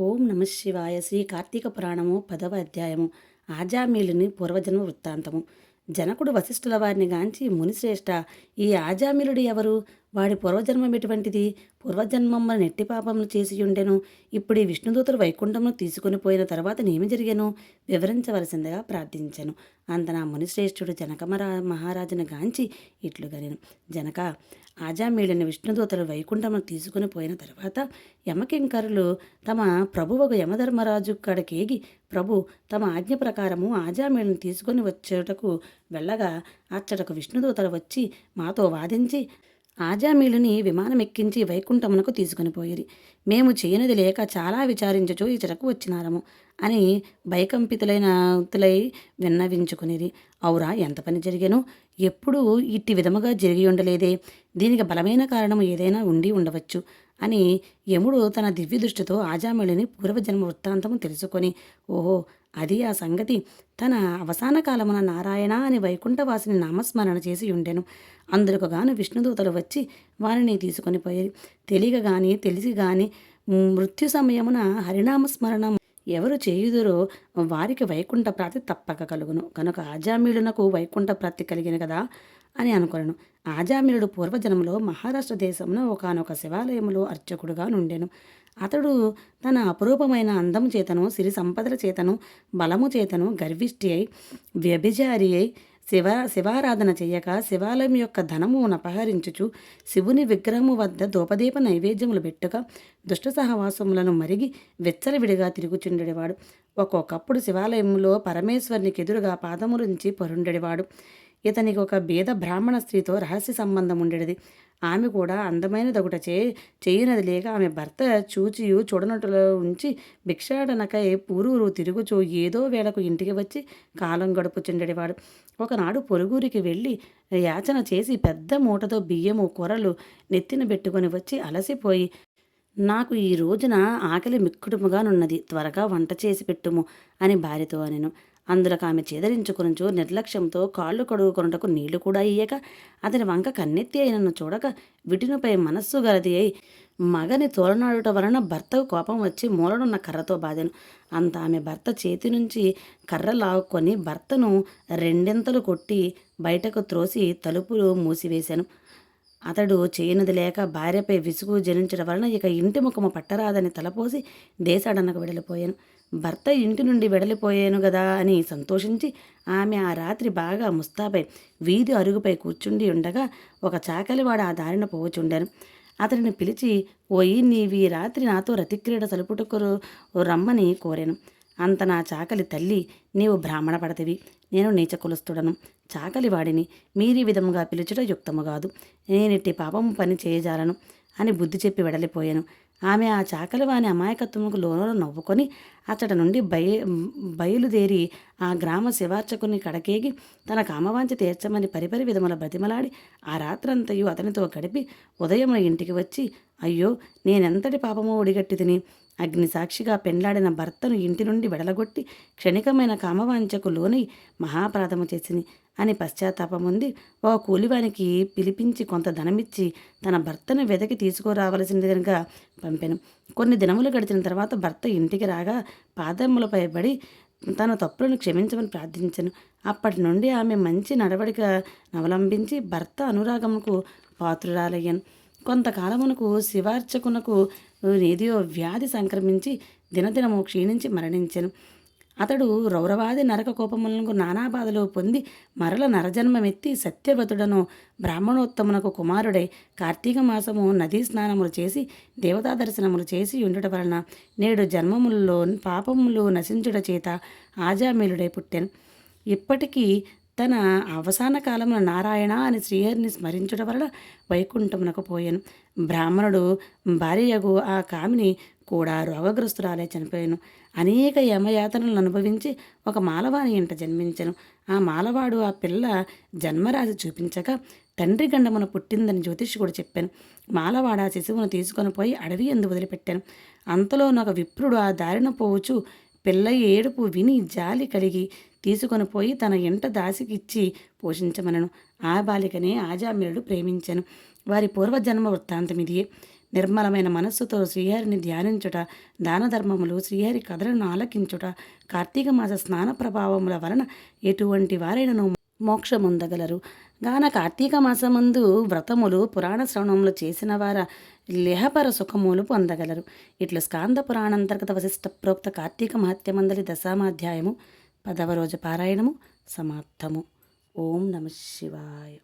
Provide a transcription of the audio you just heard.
ఓం నమ శివాయ శ్రీ కార్తీక పురాణము పదవ అధ్యాయము. ఆజామీలుని పూర్వజన్మ వృత్తాంతము. జనకుడు వశిష్ఠుల వారిని గాంచి మునిశ్రేష్ఠ ఈ ఆజామిలుడు ఎవరు? వాడి పూర్వజన్మం ఎటువంటిది? పూర్వజన్మమ్మ నెట్టి పాపములు చేసి ఉండెను. ఇప్పుడు ఈ విష్ణుదూతులు వైకుంఠమును తీసుకుని పోయిన తర్వాత నేమి జరిగాను? వివరించవలసిందిగా ప్రార్థించాను. అంత నా మునిశ్రేష్ఠుడు జనకమరా మహారాజును గాంచి ఇట్లుగాను జనక ఆజామేళిన విష్ణుదూతలు వైకుంఠమును తీసుకుని పోయిన తర్వాత యమకింకరులు తమ ప్రభువకు యమధర్మరాజు కడకేగి ప్రభు తమ ఆజ్ఞ ప్రకారము ఆజామేళను తీసుకొని వచ్చేటకు వెళ్ళగా అచ్చటకు విష్ణుదూతలు వచ్చి మాతో వాదించి ఆజామీలుని విమానం ఎక్కించి వైకుంఠమునకు తీసుకుని పోయిరి. మేము చేయనిది లేక చాలా విచారించుచు ఇచ్చటకు వచ్చినారము అని భయకంపితులైన తులై విన్నవించుకునేది అవురా ఎంత పని జరిగాను? ఎప్పుడూ ఇట్టి విధముగా జరిగి ఉండలేదే. దీనికి బలమైన కారణం ఏదైనా ఉండి ఉండవచ్చు అని యముడు తన దివ్య దృష్టితో ఆజామిళిని పూర్వజన్మ వృత్తాంతము తెలుసుకొని ఓహో అది ఆ సంగతి. తన అవసాన కాలమున నారాయణ అని వైకుంఠవాసిని నామస్మరణ చేసి ఉండెను. అందులకు గాను విష్ణుదూతలు వచ్చి వారిని తీసుకొని పోయారు తెలియక గాని తెలిసి గాని మృత్యు సమయమున హరినామస్మరణం ఎవరు చేయుదురో వారికి వైకుంఠ ప్రాప్తి తప్పక కలుగును. కనుక ఆజామీలునకు వైకుంఠ ప్రాప్తి కలిగిన కదా అని అనుకొనను. ఆజామిలుడు పూర్వజన్మలో మహారాష్ట్ర దేశమున ఒకనొక శివాలయములో అర్చకుడుగా నుండెను. అతడు తన అపురూపమైన అందము చేతను సిరి సంపదల చేతను బలము చేతను గర్విష్టి అయి వ్యభిచారి అయి శివ శివారాధన చేయక శివాలయం యొక్క ధనమును అపహరించుచు శివుని విగ్రహము వద్ద ధూపదీప నైవేద్యములు పెట్టుక దుష్ట సహవాసములను మరిగి వెచ్చలవిడిగా తిరుగుచుండేవాడు ఒక్కొక్కప్పుడు శివాలయంలో పరమేశ్వరునికి ఎదురుగా పాదములుంచి పరుండెడివాడు. ఇతనికి ఒక బీద బ్రాహ్మణ స్త్రీతో రహస్య సంబంధం ఉండేది. ఆమె కూడా అందమైన దొకటచే చేయనది లేక ఆమె భర్త చూచియు చూడనట్టులో ఉంచి భిక్షాటనకై పూరూరు తిరుగుచూ ఏదో వేళకు ఇంటికి వచ్చి కాలం గడుపుచుండేవాడు ఒకనాడు పొరుగురికి వెళ్ళి యాచన చేసి పెద్ద మూటతో బియ్యము కూరలు నెత్తిన పెట్టుకొని వచ్చి అలసిపోయి నాకు ఈ రోజున ఆకలి మిక్కుడుముగానున్నది త్వరగా వంట చేసి పెట్టుము అని భార్యతో అనెను. అందులో ఆమె చేదరించుకొనుచు నిర్లక్ష్యంతో కాళ్ళు కడుగుకొనుటకు నీళ్ళు కూడా ఇయ్యక అతని వంక కన్నెత్తి అయినను చూడక విటినుపై మనస్సు గలది అయి మగని తోలనాడుట వలన భర్తకు కోపం వచ్చి మూలనున్న కర్రతో బాధను. అంత ఆమె భర్త చేతి నుంచి కర్ర లాక్కొని భర్తను రెండింతలు కొట్టి బయటకు త్రోసి తలుపులు మూసివేశాను. అతడు చేయనది లేక భార్యపై విసుగు జనించడం వలన ఇక ఇంటి ముఖము పట్టరాదని తలపోసి దేశాడనకు వెడలిపోయాను. భర్త ఇంటి నుండి వెడలిపోయాను గదా అని సంతోషించి ఆమె ఆ రాత్రి బాగా ముస్తాపై వీధి అరుగుపై కూర్చుండి ఉండగా ఒక చాకలివాడు ఆ దారిన పోవచుండాను. అతడిని పిలిచి పోయి నీవి రాత్రి నాతో రతిక్రీడ సలుపుటకు రమ్మని కోరాను. అంత నా చాకలి తల్లి నీవు బ్రాహ్మణ పడతివి. నేను నీచ కులస్తుడను చాకలి వాడిని మీరీ విధముగా పిలుచుట యుక్తము కాదు నేనిట్టి పాపము పని చేయజాలను అని బుద్ధి చెప్పి వెడలిపోయాను. ఆమె ఆ చాకలి వాని అమాయకత్వముకు లోనలో నవ్వుకొని అతడి నుండి బయ బయలుదేరి ఆ గ్రామ శివార్చకుని కడకేగి తన కామవాంచి తీర్చమని పరిపరి విధముల బ్రతిమలాడి ఆ రాత్రంతయు అతనితో గడిపి ఉదయం ఇంటికి వచ్చి అయ్యో నేనెంతటి పాపమో ఒడిగట్టి తిని అగ్నిసాక్షిగా పెండ్లాడిన భర్తను ఇంటి నుండి వెడలగొట్టి క్షణికమైన కామవాంఛకు లోనై మహాపరాధము చేసింది అని పశ్చాత్తాపముంది ఓ కూలివానికి పిలిపించి కొంత ధనమిచ్చి తన భర్తను వెదకి తీసుకురావలసిందిగా పంపెను. కొన్ని దినములు గడిచిన తర్వాత భర్త ఇంటికి రాగా పాదములపై పడి తన తప్పులను క్షమించమని ప్రార్థించను. అప్పటి నుండి ఆమె మంచి నడవడిక అవలంబించి భర్త అనురాగముకు పాత్రురాలయ్యాను. కొంతకాలమునకు శివార్చకునకు ఏదియో వ్యాధి సంక్రమించి దినదినము క్షీణించి మరణించెను. అతడు రౌరవాది నరక కోపములకు నానాబాధలు పొంది మరల నరజన్మమెత్తి సత్యవ్రతుడను బ్రాహ్మణోత్తమునకు కుమారుడై కార్తీక మాసము నదీ స్నానములు చేసి దేవతా దర్శనములు చేసి ఉండుట వలన నేడు జన్మములలో పాపములు నశించుట చేత ఆజామీలుడై పుట్టెను. ఇప్పటికీ తన అవసాన కాలంలో నారాయణ అని శ్రీహరిని స్మరించడం వలన వైకుంఠమునకు పోయాను. బ్రాహ్మణుడు భార్యకు ఆ కామిని కూడా రోగగ్రస్తురాలే చనిపోయాను. అనేక యమయాతనలను అనుభవించి ఒక మాలవాని ఇంట జన్మించను. ఆ మాలవాడు ఆ పిల్ల జన్మరాశి చూపించగా తండ్రి గండమున పుట్టిందని జ్యోతిష్కుడు చెప్పాను. మాలవాడ ఆ శిశువును తీసుకొని పోయి అడవి ఎందు వదిలిపెట్టాను. అంతలో ఒక విప్రుడు ఆ దారిన పోవచ్చు పిల్ల ఏడుపు విని జాలి కలిగి తీసుకొని పోయి తన ఇంట దాసికిచ్చి పోషించమనను. ఆ బాలికనే ఆజామ్యుడు ప్రేమించను. వారి పూర్వజన్మ వృత్తాంతం ఇది నిర్మలమైన మనస్సుతో శ్రీహరిని ధ్యానించుట దాన ధర్మములు శ్రీహరి కథలను ఆలకించుట కార్తీక మాస స్నాన ప్రభావముల వలన ఎటువంటి వారైనను మోక్షముందగలరు. గాన కార్తీక మాసమందు వ్రతములు పురాణ శ్రవణములు చేసిన వార లేహపర సుఖములు పొందగలరు. ఇట్లు స్కాంద పురాణాంతర్గత వశిష్ట ప్రోక్త కార్తీక మహత్యమందలి దశామాధ్యాయము. పదవ రోజు పారాయణము సమాప్తము. ఓం నమ శివాయ.